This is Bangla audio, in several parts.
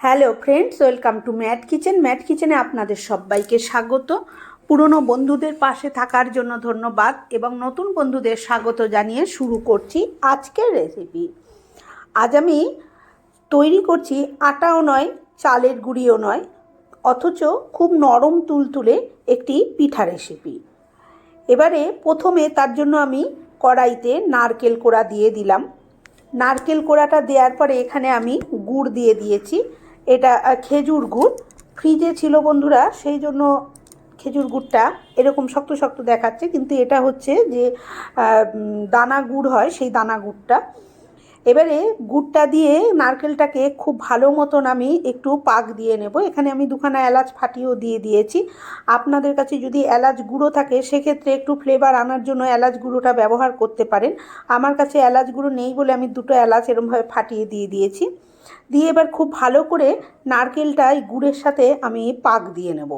Hello friends, welcome to Matt kitchen. Matt কিচেনে আপনাদের সবাইকে স্বাগত। পুরনো বন্ধুদের পাশে থাকার জন্য ধন্যবাদ এবং নতুন বন্ধুদের স্বাগত জানিয়ে শুরু করছি আজকের রেসিপি আজ আমি তৈরি করছি আটাও নয়, চালের গুঁড়িও নয়, অথচ খুব নরম তুলতুলে একটি পিঠা রেসিপি এবারে প্রথমে তার জন্য আমি কড়াইতে নারকেল কোড়া দিয়ে দিলাম। নারকেল কোড়াটা দেওয়ার পরে এখানে আমি গুড় দিয়ে দিয়েছি। এটা খেজুর গুড়। ফ্রিজে ছিল বন্ধুরা, সেই জন্য খেজুর গুড়টা এরকম শক্ত শক্ত দেখাচ্ছে, কিন্তু এটা হচ্ছে যে দানা গুড় হয়, সেই দানা গুড়টা। এবারে গুড়টা দিয়ে নারকেলটাকে খুব ভালো মতন আমি একটু পাক দিয়ে নেব। এখানে আমি দুখানা এলাচ ফাটিয়েও দিয়ে দিয়েছি। আপনাদের কাছে যদি এলাচ গুঁড়ো থাকে, সেক্ষেত্রে একটু ফ্লেভার আনার জন্য এলাচ গুঁড়োটা ব্যবহার করতে পারেন। আমার কাছে এলাচ গুঁড়ো নেই বলে আমি দুটো এলাচ এরমভাবে ফাটিয়ে দিয়ে দিয়েছি। দিয়ে এবার খুব ভালো করে নারকেলটা এই গুড়ের সাথে আমি পাক দিয়ে নেব।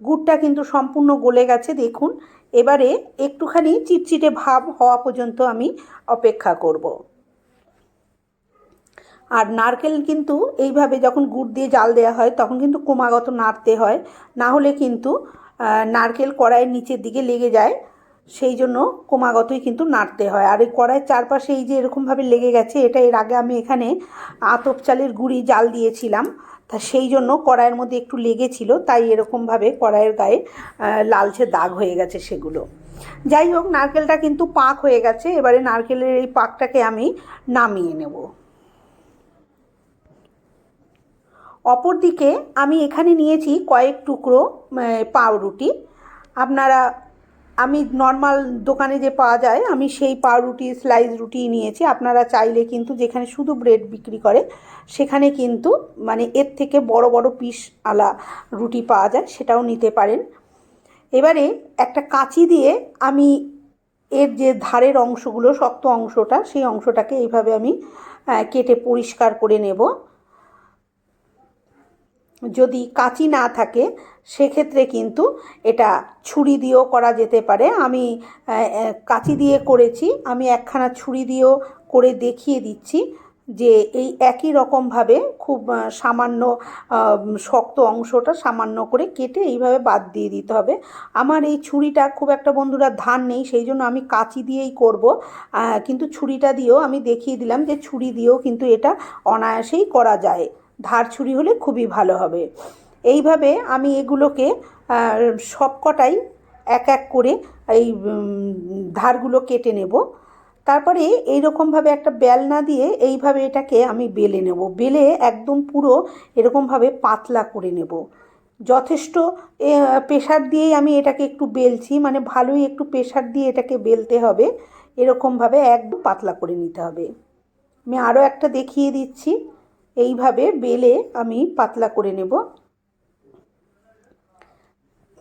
গুড়টা কিন্তু সম্পূর্ণ গলে গেছে, দেখুন। এবারে একটুখানি চিটচিটে ভাব হওয়া পর্যন্ত আমি অপেক্ষা করব। আর নারকেল কিন্তু এইভাবে যখন গুড় দিয়ে জাল দেওয়া হয়, তখন কিন্তু ক্রমাগত নাড়তে হয়। না হলে কিন্তু নারকেল কড়াইয়ের নিচের দিকে লেগে যায়। সেই জন্য ক্রমাগতই কিন্তু নাড়তে হয়। আর এই কড়াইয়ের চারপাশে এই যে এরকমভাবে লেগে গেছে, এটা এর আগে আমি এখানে আতপ চালের গুঁড়ি, জাল দিয়েছিলাম। তা সেই জন্য কড়াইয়ের মধ্যে একটু লেগেছিল, তাই এরকমভাবে কড়াইয়ের গায়ে লালচে দাগ হয়ে গেছে সেগুলো। যাই হোক, নারকেলটা কিন্তু পাক হয়ে গেছে, এবারে নারকেলের এই পাকটাকে আমি নামিয়ে নেব। অপরদিকে আমি এখানে নিয়েছি কয়েক টুকরো পাউরুটি। আপনারা আমি নর্মাল দোকানে যে পাওয়া যায়, আমি সেই পাউরুটি স্লাইস রুটি নিয়েছি। আপনারা চাইলে কিন্তু যেখানে শুধু ব্রেড বিক্রি করে, সেখানে কিন্তু মানে এর থেকে বড় বড় পিস আলা রুটি পাওয়া যায়, সেটাও নিতে পারেন। এবারে একটা কাঁচি দিয়ে আমি এর যে ধারের অংশগুলো, শক্ত অংশটা, সেই অংশটাকে এইভাবে আমি কেটে পরিষ্কার করে নেব। যদি কাঁচি না থাকে, সেক্ষেত্রে কিন্তু এটা ছুরি দিয়েও করা যেতে পারে। আমি কাঁচি দিয়ে করেছি। আমি একখানা ছুরি দিয়েও করে দেখিয়ে দিচ্ছি যে এই একই রকমভাবে খুব সামান্য শক্ত অংশটা সামান্য করে কেটে এইভাবে বাদ দিয়ে দিতে হবে। আমার এই ছুরিটা খুব একটা বন্ধুরা ধার নেই, সেই জন্য আমি কাঁচি দিয়েই করব। কিন্তু ছুরিটা দিয়েও আমি দেখিয়ে দিলাম যে ছুরি দিয়েও কিন্তু এটা অনায়াসেই করা যায়। ধার ছুরি হলে খুবই ভালো হবে। এইভাবে আমি এগুলোকে সবকটাই এক এক করে এই ধারগুলো কেটে নেব। তারপরে এইরকমভাবে একটা বেলনা দিয়ে এইভাবে এটাকে আমি বেলে নেব। বেলে একদম পুরো এরকমভাবে পাতলা করে নেব। যথেষ্ট প্রেশার দিয়েই আমি এটাকে একটু বেলছি মানে ভালোই একটু প্রেশার দিয়ে এটাকে বেলতে হবে। এরকমভাবে একদম পাতলা করে নিতে হবে। আমি আরও একটা দেখিয়ে দিচ্ছি। এইভাবে বেলে আমি পাতলা করে নেব।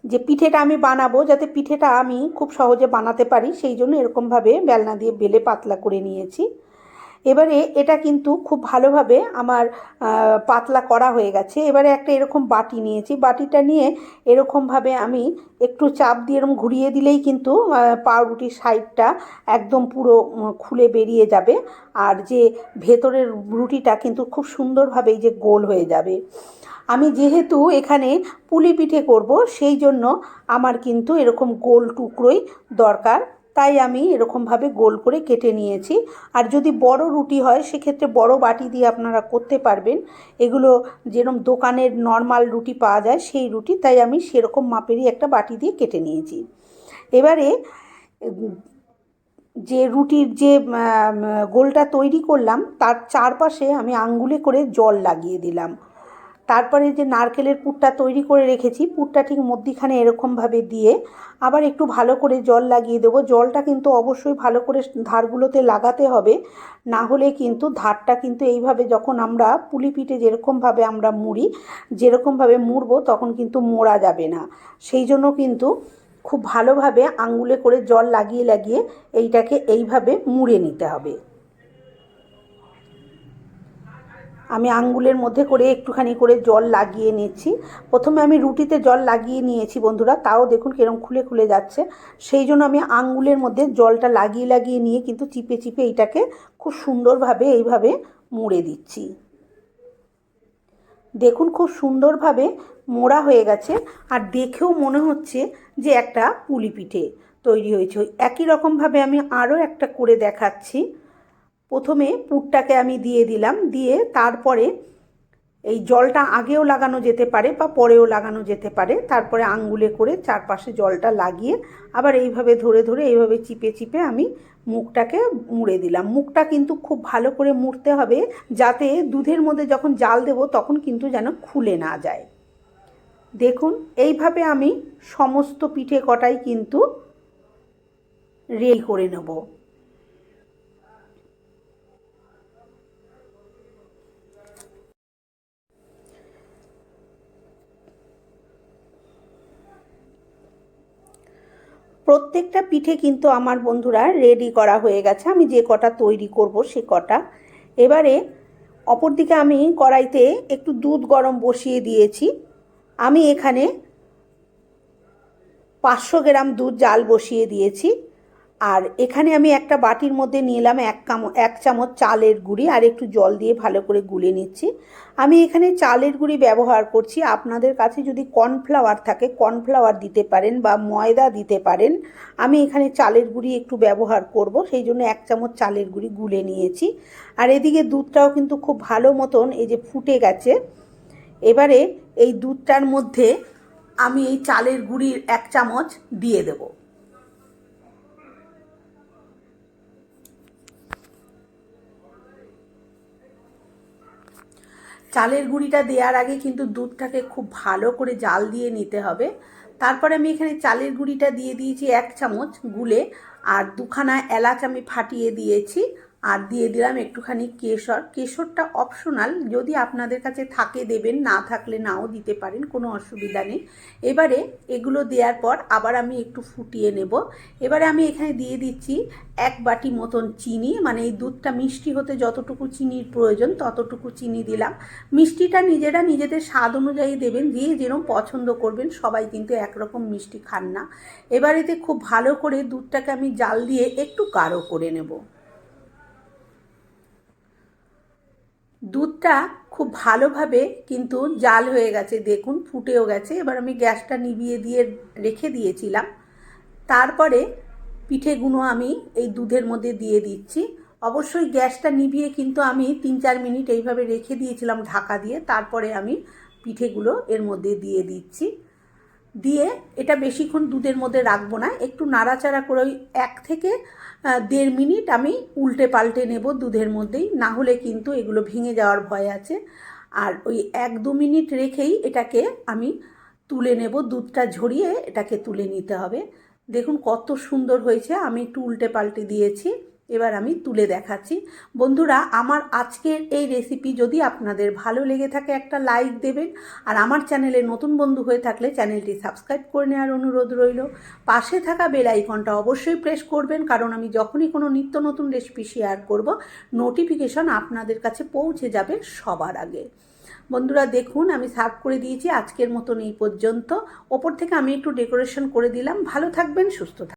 যে পিঠেটা আমি বানাবো, যাতে পিঠেটা আমি খুব সহজে বানাতে পারি, সেই জন্য এরকমভাবে বেলনা দিয়ে বেলে পাতলা করে নিয়েছি। এবারে এটা কিন্তু খুব ভালোভাবে আমার পাতলা করা হয়ে গেছে। এবারে একটা এরকম বাটি নিয়েছি। বাটিটা নিয়ে এরকমভাবে আমি একটু চাপ দিয়ে এরকম ঘুরিয়ে দিলেই কিন্তু পাউরুটির সাইডটা একদম পুরো খুলে বেরিয়ে যাবে। আর যে ভেতরের রুটিটা কিন্তু খুব সুন্দরভাবে এই যে গোল হয়ে যাবে। আমি যেহেতু এখানে পুলি পিঠে করব, সেই জন্য আমার কিন্তু এরকম গোল টুকরোই দরকার। তাই আমি এরকমভাবে গোল করে কেটে নিয়েছি। আর যদি বড় রুটি হয়, সেক্ষেত্রে বড় বাটি দিয়ে আপনারা করতে পারবেন। এগুলো যেরকম দোকানের নর্মাল রুটি পাওয়া যায়, সেই রুটি, তাই আমি সেরকম মাপেরই একটা বাটি দিয়ে কেটে নিয়েছি। এবারে, যে রুটির যে গোলটা তৈরি করলাম, তার চারপাশে আমি আঙ্গুলে করে জল লাগিয়ে দিলাম। তারপরে যে নারকেলের পুরটা তৈরি করে রেখেছি, পুরটা ঠিক মধ্যিখানে এরকমভাবে দিয়ে আবার একটু ভালো করে জল লাগিয়ে দেবো। জলটা কিন্তু অবশ্যই ভালো করে ধারগুলোতে লাগাতে হবে, না হলে কিন্তু ধারটা কিন্তু এইভাবে যখন আমরা পুলি পিঠে যেরকমভাবে আমরা মুড়ি, যেরকমভাবে মুড়বো তখন কিন্তু মোড়া যাবে না। সেই জন্য কিন্তু খুব ভালোভাবে আঙ্গুলে করে জল লাগিয়ে লাগিয়ে এইটাকে এইভাবে মুড়ে নিতে হবে। আমি আঙ্গুলের মধ্যে করে একটুখানি করে জল লাগিয়ে নিচ্ছি প্রথমে আমি রুটিতে জল লাগিয়ে নিয়েছি বন্ধুরা, তাও দেখুন কিরম খুলে খুলে যাচ্ছে। সেই জন্য আমি আঙ্গুলের মধ্যে জলটা লাগিয়ে লাগিয়ে নিয়ে কিন্তু চিপে চিপে এইটাকে খুব সুন্দরভাবে এইভাবে মুড়ে দিচ্ছি। দেখুন খুব সুন্দরভাবে মোড়া হয়ে গেছে আর দেখেও মনে হচ্ছে যে একটা পুলি পিঠে তৈরি হয়েছে। একই রকমভাবে আমি আরও একটা করে দেখাচ্ছি। প্রথমে পুরটাকে আমি দিয়ে দিলাম, দিয়ে তারপরে এই জলটা আগেও লাগানো যেতে পারে বা পরেও লাগানো যেতে পারে। তারপরে আঙ্গুলে করে চারপাশে জলটা লাগিয়ে আবার এইভাবে ধরে ধরে এইভাবে চিপে চিপে আমি মুখটাকে মুড়ে দিলাম। মুখটা কিন্তু খুব ভালো করে মুড়তে হবে যাতে দুধের মধ্যে যখন জাল দেব তখন কিন্তু যেন খুলে না যায়। দেখুন, এইভাবে আমি সমস্ত পিঠে কটাই কিন্তু রেল করে নেব। প্রত্যেকটা পিঠে কিন্তু আমার বন্ধুরা রেডি করা হয়ে গেছে। আমি যে কটা তৈরি করব সে কটা। এবারে অপরদিকে আমি কড়াইতে একটু দুধ গরম বসিয়ে দিয়েছি। আমি এখানে পাঁচশো গ্রাম দুধ জাল বসিয়ে দিয়েছি। আর এখানে আমি একটা বাটির মধ্যে নিলাম এক কাম, এক চামচ চালের গুঁড়ি আর একটু জল দিয়ে ভালো করে গুলে নিচ্ছি। আমি এখানে চালের গুঁড়ি ব্যবহার করছি। আপনাদের কাছে যদি কর্নফ্লাওয়ার থাকে, কর্নফ্লাওয়ার দিতে পারেন বা ময়দা দিতে পারেন, আমি এখানে চালের গুঁড়ি একটু ব্যবহার করব। সেই জন্য এক চামচ চালের গুঁড়ি গুলে নিয়েছি। আর এদিকে দুধটাও কিন্তু খুব ভালো মতন এই যে ফুটে গেছে। এবারে এই দুধটার মধ্যে আমি এই চালের গুঁড়ির এক চামচ দিয়ে দেবো। চালের গুঁড়িটা দেওয়ার আগে কিন্তু দুধটাকে খুব ভালো করে জাল দিয়ে নিতে হবে। তারপরে আমি এখানে চালের গুঁড়িটা দিয়ে দিয়েছি এক চামচ গুলে, আর দুখানা এলাচ আমি ফাটিয়ে দিয়েছি। আর দিয়ে দিলাম একটুখানি কেশর। কেশরটা অপশনাল যদি আপনাদের কাছে থাকে দেবেন, না থাকলে নাও দিতে পারেন, কোনো অসুবিধা নেই। এবারে এগুলো দেওয়ার পর আবার আমি একটু ফুটিয়ে নেব। এবারে আমি এখানে দিয়ে দিচ্ছি এক বাটি মতন চিনি মানে এই দুধটা মিষ্টি হতে যতটুকু চিনির প্রয়োজন ততটুকু চিনি দিলাম। মিষ্টিটা নিজেরা নিজেদের স্বাদ অনুযায়ী দেবেন, যে যেরকম পছন্দ করবেন, সবাই কিন্তু একরকম মিষ্টি খান না। এবারেতে খুব ভালো করে দুধটাকে আমি জাল দিয়ে একটু গাঢ় করে নেব। দুধটা খুব ভালোভাবে কিন্তু জাল হয়ে গেছে, দেখুন, ফুটেও গেছে। এবার আমি গ্যাসটা নিভিয়ে দিয়ে রেখে দিয়েছিলাম। তারপরে পিঠেগুলো আমি এই দুধের মধ্যে দিয়ে দিচ্ছি। অবশ্যই গ্যাসটা নিভিয়ে কিন্তু আমি তিন চার মিনিট এইভাবে রেখে দিয়েছিলাম ঢাকা দিয়ে। তারপরে আমি পিঠেগুলো এর মধ্যে দিয়ে দিচ্ছি। দিয়ে এটা বেশিক্ষণ দুধের মধ্যে রাখব না। একটু নাড়াচাড়া করে ওই এক থেকে দেড় মিনিট আমি উল্টে পাল্টে নেব দুধের মধ্যেই। না হলে কিন্তু এগুলো ভেঙে যাওয়ার ভয় আছে। আর ওই এক দু মিনিট রেখেই এটাকে আমি তুলে নেব, দুধটা ঝরিয়ে এটাকে তুলে নিতে হবে। দেখুন কত সুন্দর হয়েছে, আমি একটু উল্টে পাল্টে দিয়েছি। এবার আমি তুলে দেখাচ্ছি। বন্ধুরা, আমার আজকের এই রেসিপি যদি আপনাদের ভালো লেগে থাকে, একটা লাইক দেবেন। আর আমার চ্যানেলে নতুন বন্ধু হয়ে থাকলে চ্যানেলটি সাবস্ক্রাইব করে নেওয়ার অনুরোধ রইল। পাশে থাকা বেল আইকনটা অবশ্যই প্রেস করবেন, কারণ আমি যখনই কোনো নিত্য নতুন রেসিপি শেয়ার করব নোটিফিকেশন আপনাদের কাছে পৌঁছে যাবে সবার আগে। বন্ধুরা, দেখুন, আমি সার্ভ করে দিয়েছি আজকের মতন এই পর্যন্ত। ওপর থেকে আমি একটু ডেকোরেশন করে দিলাম। ভালো থাকবেন, সুস্থ থাকবেন।